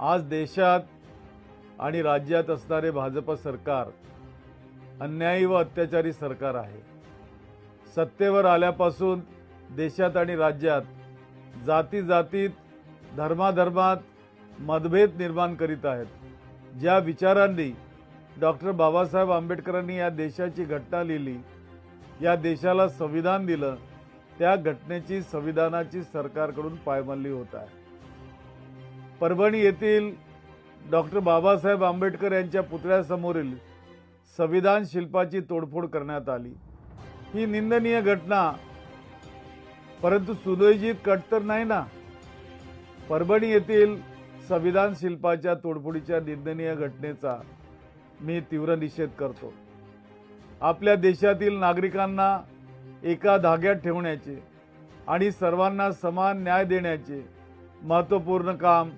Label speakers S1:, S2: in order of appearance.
S1: आज देशात आणि राज्यात असणारे भाजप सरकार अन्यायी व अत्याचारी सरकार आहे. सत्तेवर आल्यापासून देशात आणि राज्यात जाती जातीत धर्माधर्मात मतभेद निर्माण करीत आहेत. ज्या विचारांनी डॉक्टर बाबासाहेब आंबेडकरांनी या देशाची घटना लिहिली या देशाला संविधान दिलं त्या घटनेची संविधानाची सरकारकडून पायमल्ली होत आहे. परभणी येथील डॉक्टर बाबासाहेब आंबेडकर यांच्या पुतळ्यासमोरील संविधान शिल्पाची तोडफोड करण्यात आली. ही निंदनीय घटना परंतु सुदयजीत कट तर नाही ना? परभणी येथील संविधान शिल्पाच्या तोडफोडीच्या निंदनीय घटनेचा मी तीव्र निषेध करतो. आपल्या देशातील नागरिकांना एका धाग्यात ठेवण्याचे आणि सर्वांना समान न्याय देण्याचे महत्त्वपूर्ण काम